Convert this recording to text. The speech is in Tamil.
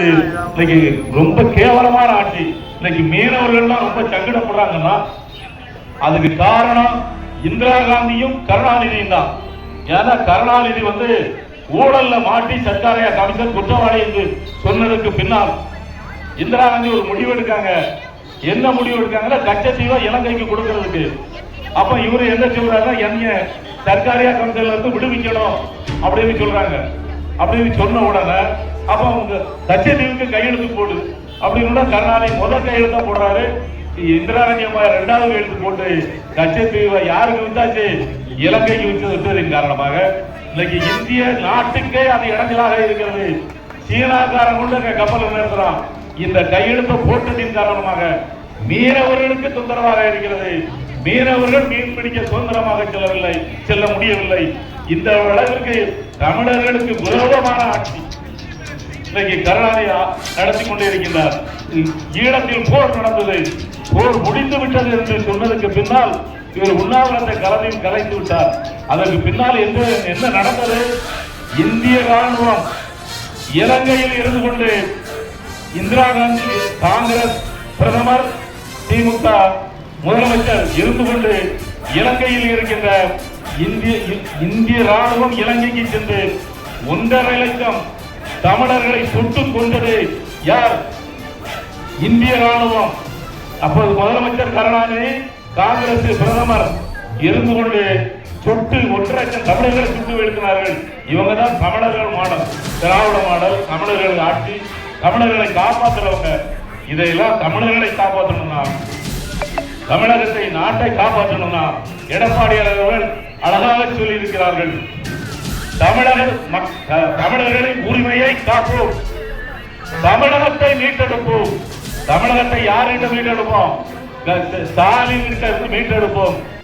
இன்னைக்கு ரொம்ப கேவலமான ஆட்சி. இன்னைக்கு மீனவர்கள்லாம் ரொம்ப சங்கடப்படுறாங்கன்னா அதுக்கு காரணம் இந்திரா காந்தியும் கருணாநிதியும் தான். ஏன்னா கருணாநிதி வந்து ஊழல்ல மாட்டி சர்க்காரையா கமிஷன் குற்றவாளி என்று சொன்னதுக்கு பின்னால் இந்திரா காந்தி ஒரு முடிவு எடுக்காங்க. என்ன முடிவு எடுக்காங்கன்னா கச்சத்தீவை இலங்கைக்கு கொடுக்கறதுக்கு. அப்ப இவரு என்ன சொல்றாருன்னா என்னைய சர்க்காரியா கமிஷன்ல இருந்து விடுவிக்கணும் அப்படின்னு சொல்றாங்க. அப்படின்னு சொன்ன உடனே அப்ப அவங்க கச்சத்தீவுக்கு கையெழுத்து போடு. அப்படின்னு கருணாநிதி முதல் கையெழுத்தா போடுறாரு. இந்திரா காந்தி அம்மா ரெண்டாவது கையெழுத்து போட்டு தச்சத்தீவை யாருக்கு வித்தாச்சு? இலங்கைக்கு வித்து விட்டதின் காரணமாக. இன்னைக்கு இந்திய நாட்டுக்கே அது இடைஞ்சலாக இருக்கிறது. சீனாக்காரன் கொண்டு அங்க கப்பல் நிறுத்துறான். இந்த கையெழுத்தை போட்டதின் காரணமாக மீனவர்களுக்கு தொந்தரவாக இருக்கிறது. மீனவர்கள் மீன் பிடிக்க சுதந்திரமாக செல்லவில்லை செல்ல முடியவில்லை. இந்த அளவிற்கு தமிழர்களுக்கு விரோதமான ஆட்சி. இன்றைக்கு கருணாநிதி நடத்தி கொண்டே இருக்கின்றார் ஈழத்தில் போர் நடந்தது. போர் முடிந்து விட்டது என்று சொன்னதுக்கு பின்னால் இவர் உண்ணாவிரத்தை கலவையும் கலைத்து விட்டார். அதற்கு பின்னால் என்ன என்ன நடந்தது? இந்திய ராணுவம் இலங்கையில் இருந்து கொண்டு இந்திரா காந்தி காங்கிரஸ் பிரதமர் திமுக முதலமைச்சர் இருந்து கொண்டு இலங்கையில் இருக்கின்ற இந்திய இந்திய ராணுவம் இலங்கைக்கு சென்று ஒன்றரை லட்சம் தமிழர்களை சுட்டுக் கொண்டது யார்? இந்திய ராணுவம் அப்போது முதலமைச்சர் கருணாநிதி காங்கிரஸ் பிரதமர் இருந்து கொண்டு சுட்டு ஒன்றரை லட்சம் தமிழர்களை சுட்டு வீழ்த்தினார்கள். இவங்க தான் தமிழர்கள் மாடல் திராவிட மாடல் தமிழர்கள் ஆட்சி தமிழர்களை காப்பாற்றுறவங்க இதையெல்லாம் தமிழர்களை காப்பாற்றணும்னா தமிழகத்தை நாட்டை காப்பாற்றணும்னா எடப்பாடி அவர்கள் அழகாக சொல்லியிருக்கிறார்கள். தமிழக மக்- தமிழர்களின் உரிமையை காப்போம். தமிழகத்தை மீட்டெடுப்போம். தமிழகத்தை யாரிடம் மீட்டெடுப்போம்? ஸ்டாலின் மீட்டெடுப்போம்.